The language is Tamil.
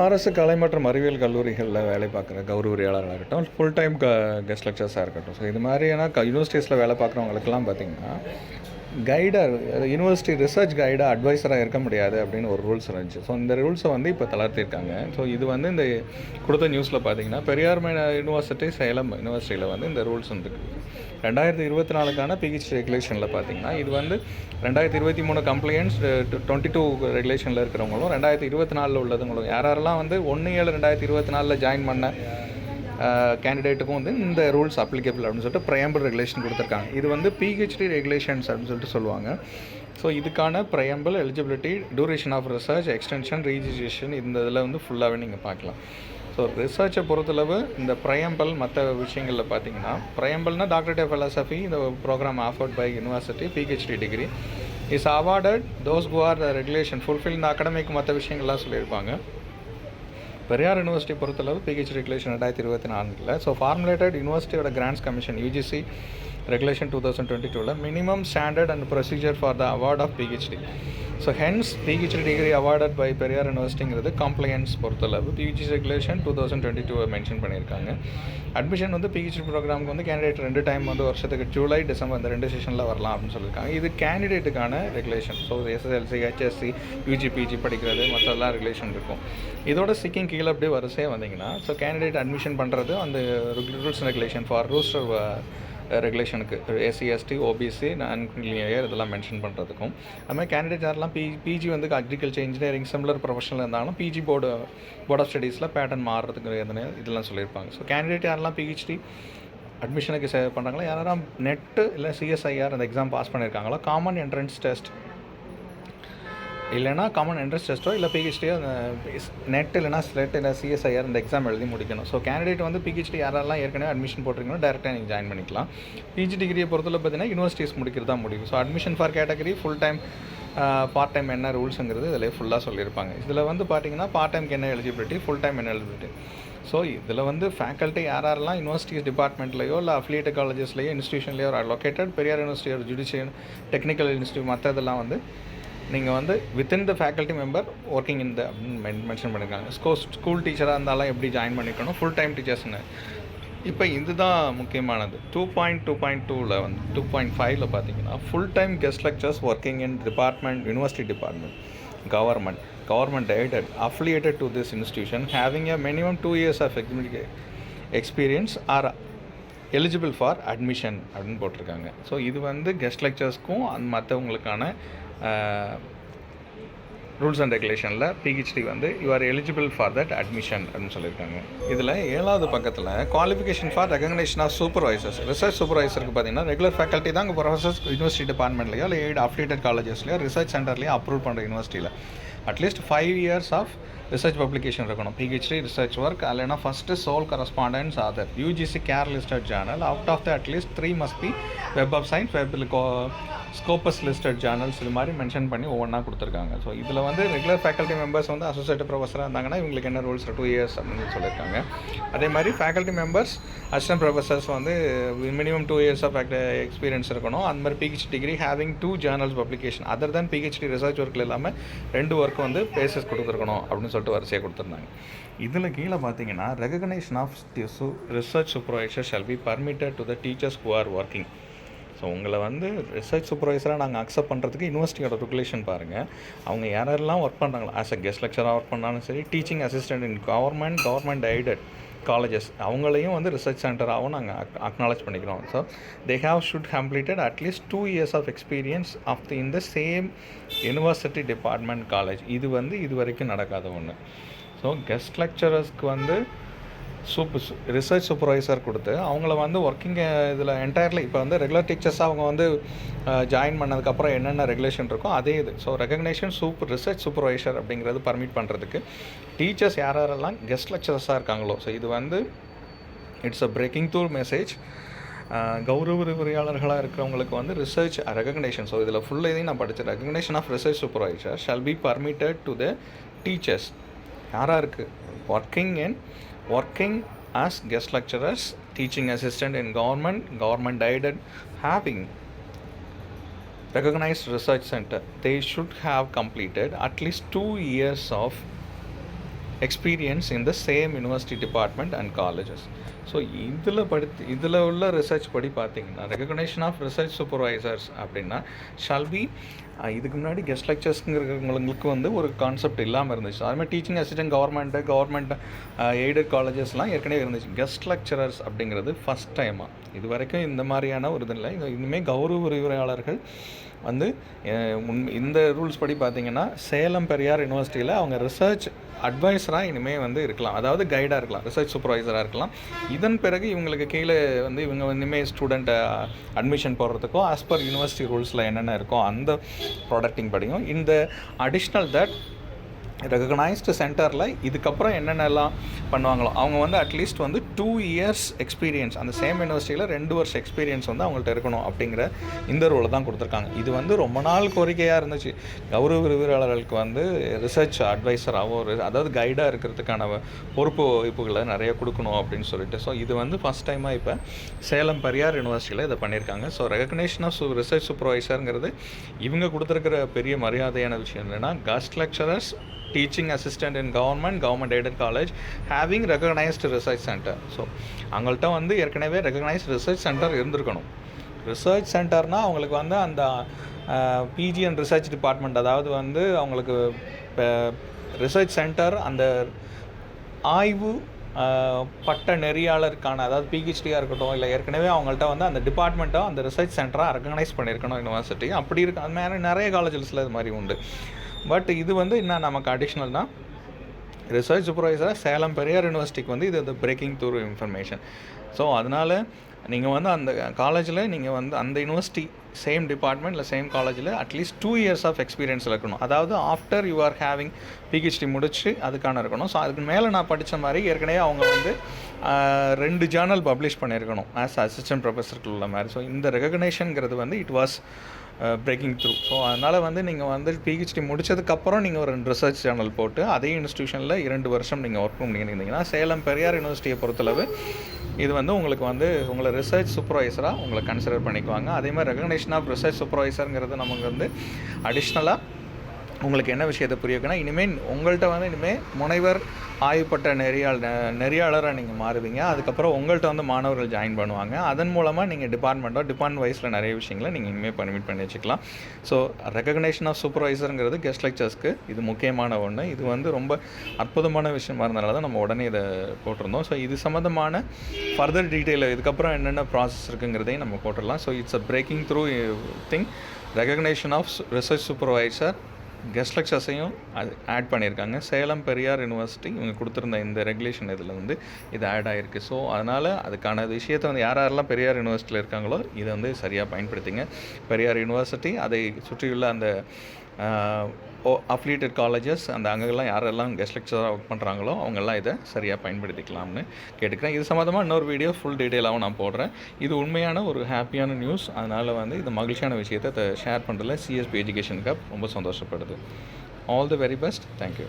அரசு கலை மற்றும் அறிவியல் கல்லூரிகளில் வேலை பார்க்குற கௌரவரியாளராக இருக்கட்டும் ஃபுல் டைம் க கெஸ்ட் லெக்சர்ஸாக இருக்கட்டும். ஸோ இது மாதிரியான க யூனிவர்சிட்டிஸில் வேலை பார்க்குறவங்களுக்குலாம் பார்த்திங்கன்னா கைடாக யூனிவர்சிட்டி ரிசர்ச் கைடாக அட்வைஸராக இருக்க முடியாது அப்படின்னு ஒரு ரூல்ஸ் இருந்துச்சு. ஸோ இந்த ரூல்ஸை வந்து இப்போ தளர்த்திருக்காங்க. ஸோ இது வந்து இந்த கொடுத்த நியூஸில் பார்த்தீங்கன்னா பெரியார் யூனிவர்சிட்டி சேலம் யூனிவர்சிட்டியில் வந்து இந்த ரூல்ஸ் வந்து ரெண்டாயிரத்தி இருபத்தி நாலுக்கான பிஹெச் ரெகுலேஷனில் பார்த்தீங்கன்னா இது வந்து ரெண்டாயிரத்தி இருபத்தி மூணு கம்ப்ளைண்ட்ஸ் டுவெண்ட்டி டூ ரெகுலேஷனில் இருக்கிறவங்களும் ரெண்டாயிரத்தி இருபத்தி நாலில் உள்ளதுங்களும் யாரெல்லாம் வந்து ஒன்று ஏழு ரெண்டாயிரத்தி இருபத்தி நாலில் ஜாயின் பண்ண கேண்டிடேட்டுக்கும் வந்து இந்த ரூல்ஸ் அப்ளிகபிள் அப்படின்னு சொல்லிட்டு ப்ரையம்பிள் ரெகுலேஷன் கொடுத்துருக்காங்க. இது வந்து பிஹெச்டி ரெகுலேஷன்ஸ் அப்படின்னு சொல்லிட்டு சொல்லுவாங்க. ஸோ இதுக்கான preamble eligibility duration of research extension registration இந்த இதில் வந்து ஃபுல்லாகவே நீங்கள் பார்க்கலாம். ஸோ ரிசர்ச்சை பொறுத்தளவு இந்த ப்ரையம்பல் மற்ற விஷயங்களில் பார்த்தீங்கன்னா ப்ரையம்பிள்னா டாக்டரேட் ஆஃப் ஃபிலாசபி இந்த program offered by university PhD degree is awarded those who are regulation fulfil இந்த அகடமிக் மற்ற விஷயங்கள்லாம் சொல்லியிருப்பாங்க. பெரியார் யூனிவர்சிட்டி பொறுத்தளவு பிஹெச் ரெகுலேஷன் ரெண்டாயிரத்தி இருபத்தி நான்கில். So formulated யூனிவர்சிட்டியோட grants commission UGC regulation two thousand twenty டூவில் minimum standard and procedure for the award of PhD so hence PhD degree awarded by Periyar யூனிவர்சிட்டிங்கிறது compliance பொறுத்தளவு. PhD regulation two thousand twenty two mention பண்ணியிருக்காங்க. அட்மிஷன் வந்து பிஹெச்டி ப்ரோக்ராமுக்கு வந்து கேண்டிடேட் ரெண்டு டைம் வந்து வருஷத்துக்கு ஜூலை டிசம்பர் அந்த ரெண்டு செஷனில் வரலாம் அப்படின்னு சொல்லியிருக்காங்க. இது கேண்டிடேட்டுக்கான regulation so SSLC HSC UG PG படிக்கிறது மற்றெல்லாம் ரெகுலேஷன் இருக்கும். இதோட சிக்கிங் கீழே அப்படியே வரிசையாக வந்தீங்கன்னா ஸோ கேண்டிடேட் அட்மிஷன் பண்ணுறது அந்த ரூல்ஸ் ரெகுலேஷன் ஃபார் ரூஸ்டர் ரெகுலேஷனுக்கு எஸ்சி எஸ்டி ஓபிசி நான் கிளியர் இதெல்லாம் மென்ஷன் பண்ணுறதுக்கும் அதுமாதிரி கேண்டிடேட் யாரெல்லாம் பி பிஜி வந்து அக்ரிகல்ச்சர் இன்ஜினியரிங் சிம்லர் ப்ரொஃபஷனில் இருந்தாலும் பிஜி போர்டு போர்ட் ஆஃப் ஸ்டடீஸில் பேட்டர்ன் மாறுறதுக்கு எதுன்னு இதெல்லாம் சொல்லியிருப்பாங்க. ஸோ கேண்டிடேட் யாரெல்லாம் பிஹெச்டி அட்மிஷனுக்கு சேவ் பண்ணுறாங்களோ யாரெல்லாம் நெட்டு இல்லை சிஎஸ்ஐஆர் அந்த எக்ஸாம் பாஸ் பண்ணியிருக்காங்களோ காமன் என்ட்ரன்ஸ் டெஸ்ட் இல்லைனா காமன் என்ட்ரன்ஸ் டெஸ்ட்டோ இல்லை பிஹெச்டியோ நெட் இல்லைனா ஸ்லெட் இல்லை சிஎஸ்ஐஆர் இந்த எக்ஸாம் எழுதி முடிக்கணும். ஸோ கேண்டிடேட் வந்து பிஹெச்டி யாரெல்லாம் ஏற்கனவே அட்மிஷன் போட்டிருக்கீங்களோ டேரெக்டாக நீங்கள் ஜாயின் பண்ணிக்கலாம். பிஜி டிகிரியை பொறுத்தவரை பார்த்தீங்கன்னா யூனிவர்சிட்டிஸ் முடிக்கிறதா முடியும் so admission for category full time part time என்ன ரூல்ஸுங்கிறது இதில் ஃபுல்லாக சொல்லியிருப்பாங்க. இதில் வந்து பார்த்தீங்கன்னா பார்ட் டைம்க்கு என்ன எலிஜிபிலிட்டி ஃபுல் டைம் என்ன எலிஜிபிலிட்டி ஸோ இதில் வந்து ஃபேக்கல்ட்டி யார் யாரெல்லாம் யூனிவர்சிட்டிஸ் டிபார்ட்மெண்ட்லையோ இல்லை அஃபிலியேட்டட் காலேஜஸ்லையோ இன்ஸ்டியூஷன்லையோ லொக்கேட்டட் பெரியார் யூனிவர்சிட்டி ஒரு ஜுடிஷியல் டெக்னிக்கல் இன்ஸ்டியூட் மற்ற இதெல்லாம் வந்து நீங்கள் வந்து within the faculty member working in the அப்படின்னு மென்ஷன் பண்ணியிருக்காங்க ஸ்கோ ஸ்கூல் டீச்சராக இருந்தாலும் எப்படி ஜாயின் பண்ணிக்கணும் ஃபுல் டைம் டீச்சர்ஸ்னு இப்போ இதுதான் முக்கியமானது. டூ பாயிண்ட் டூ பாயிண்ட் டூவில் வந்து டூ பாயிண்ட் ஃபைவ்ல பார்த்தீங்கன்னா full time guest lecturers working in department university department government government aided affiliated to this institution having a minimum two years of experience are eligible for admission அப்படின்னு போட்டிருக்காங்க. ஸோ இது வந்து கெஸ்ட் லெக்சர்ஸ்க்கும் அந்த மற்றவங்களுக்கான ரூல்ஸ் அண்ட் ரெகுலேஷனில் பிஹெச்டி வந்து you are eligible for that admission அப்படின்னு சொல்லியிருக்காங்க. இதில் ஏழாவது பக்கத்தில் qualification for recognition of supervisors research சூப்பர்வைசருக்கு பார்த்தீங்கன்னா ரெகுலர் ஃபேக்கல்ட்டி தான் அங்கே ப்ரொஃபஸர்ஸ் யூனிவர்சிட்டி டிபார்ட்மெண்ட்லையோ இல்லை எய்ட் அஃபிலியேட்டட் காலேஜஸ்லையோ ரிசர்ச் சென்டர்லையோ அப்ரூவ் பண்ணுற யூனிவர்சிட்டியில் at least five years of research publication இருக்கணும். பிஹெச்டி ரிசர்ச் ஒர்க் இல்லைனா first sole correspondence author UGC CARE listed journal out of the at least three must be web of science web Scopus listed journals இது மாதிரி மென்ஷன் பண்ணி ஒவ்வொன்றா கொடுத்துருக்காங்க. ஸோ இதில் வந்து ரெகுலர் ஃபேக்கல்ட்டி மெம்பர்ஸ் வந்து அசோசியேட் ப்ரொஃபஸராக இருந்தாங்கன்னா இவங்களுக்கு என்ன ரூல்ஸ் டூ இயர்ஸ் அப்படின்னு சொல்லியிருக்காங்க. அதே மாதிரி ஃபேக்கல்ட்டி மெம்பர்ஸ் அசிஸ்டன்ட் ப்ரொஃபஸர்ஸ் வந்து minimum two years of experience இருக்கணும். அந்த மாதிரி PhD degree having two journals publication other than PhD research ஒர்க்கில் இல்லாமல் ரெண்டு ஒர்க் வந்து பேசஸ் கொடுத்துருக்கணும் அப்படின்னு சொல்லிட்டு வரிசையை கொடுத்துருந்தாங்க. இதில் கீழே பார்த்தீங்கன்னா recognition of research supervisor shall be permitted to the teachers who are working so உங்களை வந்து ரிசர்ச் சூப்பர்வைசராக நாங்கள் அக்செப்ட் பண்ணுறதுக்கு யூனிவர்சிட்டியோட ரெகுலேஷன் பாருங்கள் அவங்க யாரெல்லாம் ஒர்க் பண்ணுறாங்களோ ஆஸ் அ கெஸ்ட் லெக்சராக ஒர்க் பண்ணாலும் சரி teaching assistant in government government aided colleges அவங்களையும் வந்து ரிசர்ச் சென்டராகவும் நாங்கள் அக்னாலேஜ் பண்ணிக்கிறோம். So they have should completed at least two years of experience of the இந்த the same university department college இது வந்து இது வரைக்கும் நடக்காத ஒன்று ஸோ கெஸ்ட் லெக்சரர்ஸ்க்கு வந்து சூப்பர் ரிசர்ச் சூப்பர்வைசர் கொடுத்து அவங்கள வந்து ஒர்க்கிங் இதில் என்டையர்லி இப்போ வந்து ரெகுலர் டீச்சர்ஸாக அவங்க வந்து ஜாயின் பண்ணதுக்கப்புறம் என்னென்ன ரெகுலேஷன் இருக்கோ அதே இது. So recognition super research supervisor அப்படிங்கிறது பர்மிட் பண்ணுறதுக்கு டீச்சர்ஸ் யார் யாரெல்லாம் கெஸ்ட் லெக்சரர்ஸாக இருக்காங்களோ ஸோ இது வந்து it's a breaking through message கௌரவ விரிவுரையாளர்களாக இருக்கிறவங்களுக்கு வந்து ரிசர்ச் ரெகக்னேஷன் ஸோ இதில் ஃபுல் இதையும் நான் படித்தேன் recognition of research supervisor shall be permitted to the teachers யாராக இருக்குது working in working as guest lecturers, teaching assistant in government, government aided, having recognized research center. They should have completed at least two years of experience in the same university department and colleges so இதில் படுத்து இதில் உள்ள ரிசர்ச் படி பார்த்தீங்கன்னா ரெகக்னேஷன் ஆஃப் ரிசர்ச் சூப்பர்வைசர்ஸ் அப்படின்னா ஷல்பி இதுக்கு முன்னாடி கெஸ்ட் லெக்சர்ஸ்ங்கிறவங்களுக்கு வந்து ஒரு கான்செப்ட் இல்லாமல் இருந்துச்சு. அதுமாதிரி teaching assistant government government aided காலேஜஸ்லாம் ஏற்கனவே இருந்துச்சு. கெஸ்ட் லெக்சரர்ஸ் அப்படிங்கிறது ஃபஸ்ட் டைமாக இது வரைக்கும் இந்த மாதிரியான ஒரு இது இல்லை. இனிமேல் கௌரவ விரிவுரையாளர்கள் வந்து இந்த ரூல்ஸ் படி பார்த்தீங்கன்னா சேலம் பெரியார் யூனிவர்சிட்டியில் அவங்க ரிசர்ச் அட்வைஸராக இனிமேல் வந்து இருக்கலாம். அதாவது கைடாக இருக்கலாம். ரிசர்ச் சூப்பர்வைசராக இருக்கலாம். இதன் பிறகு இவங்களுக்கு கீழே வந்து இவங்க இனிமேல் ஸ்டூடெண்ட்டை அட்மிஷன் போடுறதுக்கோ ஆஸ் பர் யூனிவர்சிட்டி ரூல்ஸில் என்னென்ன இருக்கோ அந்த ப்ராடக்டிங் படியும். இந்த அடிஷ்னல் தட் ரெகனைஸ்டு சென்டரில் இதுக்கப்புறம் என்னென்னலாம் பண்ணுவாங்களோ அவங்க வந்து அட்லீஸ்ட் வந்து டூ இயர்ஸ் எக்ஸ்பீரியன்ஸ் அந்த சேம் யூனிவர்சிட்டியில் ரெண்டு வருஷம் எக்ஸ்பீரியன்ஸ் வந்து அவங்கள்ட்ட இருக்கணும் அப்படிங்கிற இந்த ரூலை தான் கொடுத்துருக்காங்க. இது வந்து ரொம்ப நாள் கோரிக்கையாக இருந்துச்சு. கௌரவ விரிவுரையாளர்களுக்கு வந்து ரிசர்ச் அட்வைசராகவும் ஒரு அதாவது கைடாக இருக்கிறதுக்கான பொறுப்பு வகுப்புகளை நிறைய கொடுக்கணும் அப்படின்னு சொல்லிட்டு. ஸோ இது வந்து ஃபஸ்ட் டைமாக இப்போ சேலம் பெரியார் யூனிவர்சிட்டியில் இதை பண்ணியிருக்காங்க. ஸோ ரெகக்னேஷன் ஆஃப் ரிசர்ச் சூப்பர்வைசருங்கிறது இவங்க கொடுத்துருக்கிற பெரிய மரியாதையான விஷயம் என்னென்னா guest lecturers teaching assistant in government government aided college having recognised research centre so அவங்கள்ட்ட வந்து ஏற்கனவே ரெகக்னைஸ்ட் ரிசர்ச் சென்டர் இருந்திருக்கணும். ரிசர்ச் சென்டர்னால் அவங்களுக்கு வந்து அந்த பிஜி அண்ட் ரிசர்ச் டிபார்ட்மெண்ட் அதாவது வந்து அவங்களுக்கு ரிசர்ச் சென்டர் அந்த ஆய்வு பட்ட நெறியாளருக்கான அதாவது பிஹெச்டியாக இருக்கட்டும் இல்லை ஏற்கனவே அவங்கள்ட்ட வந்து அந்த டிபார்ட்மெண்ட்டோ அந்த ரிசர்ச் சென்டராக ரெகனைஸ் பண்ணியிருக்கணும் யூனிவர்சிட்டி அப்படி இருக்கு அது மாதிரி நிறைய காலேஜஸில் இது மாதிரி உண்டு. பட் இது வந்து என்ன நமக்கு அடிஷ்னல் தான். ரிசர்ச் சூப்பர்வைசராக சேலம் பெரியார் யூனிவர்சிட்டிக்கு வந்து இது பிரேக்கிங் த்ரூ இன்ஃபர்மேஷன் ஸோ அதனால் நீங்கள் வந்து அந்த காலேஜில் நீங்கள் வந்து அந்த யூனிவர்சிட்டி சேம் டிபார்ட்மெண்ட் இல்லை சேம் காலேஜில் at least two years of experience இருக்கணும். அதாவது after you are having PhD முடிச்சு அதுக்கான இருக்கணும். ஸோ அதுக்கு மேலே நான் படித்த மாதிரி ஏற்கனவே அவங்க வந்து ரெண்டு ஜேர்னல் பப்ளிஷ் பண்ணியிருக்கணும். ஆஸ் அசிஸ்டன்ட் ப்ரொஃபஸருக்கு உள்ள மாதிரி. ஸோ இந்த ரெகக்னேஷனுங்கிறது வந்து it was breaking through so அதனால் வந்து நீங்கள் வந்து பிஹெச்டி முடிச்சதுக்கப்புறம் நீங்கள் ஒரு ரிசர்ச் சேனல் போட்டு அதே இன்ஸ்டியூஷனில் இரண்டு வருஷம் நீங்கள் ஒர்க் பண்ணியிருந்தீங்கன்னா சேலம் பெரியார் யூனிவர்சிட்டியை பொறுத்தளவு இது வந்து உங்களுக்கு வந்து உங்களை ரிசர்ச் சூப்பர்வைசராக உங்களை கன்சிடர் பண்ணிக்குவாங்க. அதே மாதிரி ரெகக்னேஷன் ஆஃப் ரிசர்ச் சூப்பர்வைசருங்கிறது நமக்கு வந்து அடிஷ்னலாக உங்களுக்கு என்ன விஷயத்தை புரிய வைக்கணும் இனிமேல் உங்கள்கிட்ட வந்து இனிமேல் முனைவர் ஆய்வுப்பட்ட நெறியாள் நெறியாளராக நீங்கள் மாறுவீங்க. அதுக்கப்புறம் உங்கள்கிட்ட வந்து மாணவர்கள் ஜாயின் பண்ணுவாங்க. அதன் மூலமாக நீங்கள் டிபார்ட்மெண்ட்டோ டிபார்ட்மெண்ட் வைஸில் நிறைய விஷயங்களை நீங்கள் இனிமேல் பர்மிட் பண்ணி வச்சுக்கலாம். ஸோ ரெகக்னேஷன் ஆஃப் சூப்பர்வைசருங்கிறது கெஸ்ட் லெக்சர்ஸ்க்கு இது முக்கியமான ஒன்று இது வந்து ரொம்ப அற்புதமான விஷயமா இருந்தனால தான் நம்ம உடனே இதை போட்டிருந்தோம். ஸோ இது சம்மந்தமான ஃபர்தர் டீட்டெயில் இதுக்கப்புறம் என்னென்ன ப்ராசஸ் இருக்குங்கிறதையும் நம்ம போட்டுடலாம். So it's a breaking through thing recognition of research supervisor guest லெக்சர்ஸையும் அது ஆட் பண்ணியிருக்காங்க. சேலம் பெரியார் யூனிவர்சிட்டி இவங்க கொடுத்துருந்த இந்த ரெகுலேஷன் இதில் வந்து இது ஆட் ஆகிருக்கு ஸோ அதனால் அதுக்கான விஷயத்தை வந்து யார் யாரெல்லாம் பெரியார் யூனிவர்சிட்டியில் இருக்காங்களோ இதை வந்து சரியாக பயன்படுத்திங்க. பெரியார் யூனிவர்சிட்டி அதை சுற்றியுள்ள அந்த ஓ அஃப்லியேட்டட் காலேஜஸ் அந்த அங்கெல்லாம் யாரெல்லாம் கெஸ்ட் லெக்சராக ஒர்க் பண்ணுறாங்களோ அவங்கெல்லாம் இதை சரியாக பயன்படுத்திக்கலாம்னு கேட்டுக்கிறேன். இது சம்மந்தமாக இன்னொரு வீடியோ ஃபுல் டீட்டெயிலாகவும் நான் போடுறேன். இது உண்மையான ஒரு ஹாப்பியான நியூஸ் அதனால் வந்து இது மகிழ்ச்சியான விஷயத்தை ஷேர் பண்ணுறதுல சிஎஸ்பி எஜுகேஷன் கப் ரொம்ப சந்தோஷப்படுது. All the very best thank you